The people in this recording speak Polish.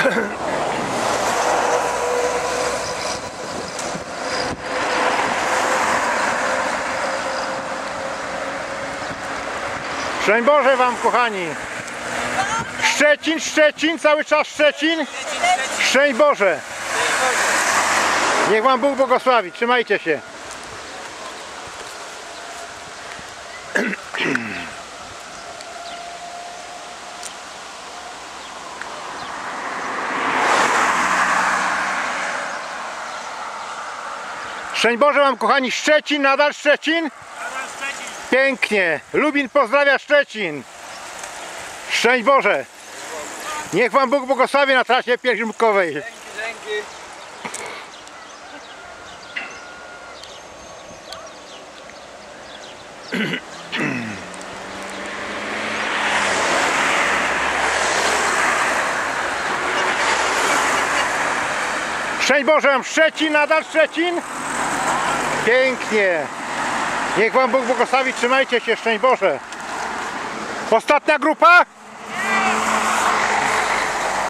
Szczęść Boże Wam kochani! Szczecin, Szczecin, cały czas Szczecin! Szczęść Boże! Niech Wam Bóg błogosławi, trzymajcie się! Szczęść Boże Wam kochani, Szczecin, nadal Szczecin? Pięknie. Lubin pozdrawia Szczecin. Szczęść Boże. Niech Wam Bóg błogosławi na trasie pielgrzymkowej. Dzięki, dzięki. Szczęść Boże Szczecin, nadal Szczecin. Pięknie. Niech Wam Bóg błogosławi, trzymajcie się, szczęść Boże. Ostatnia grupa?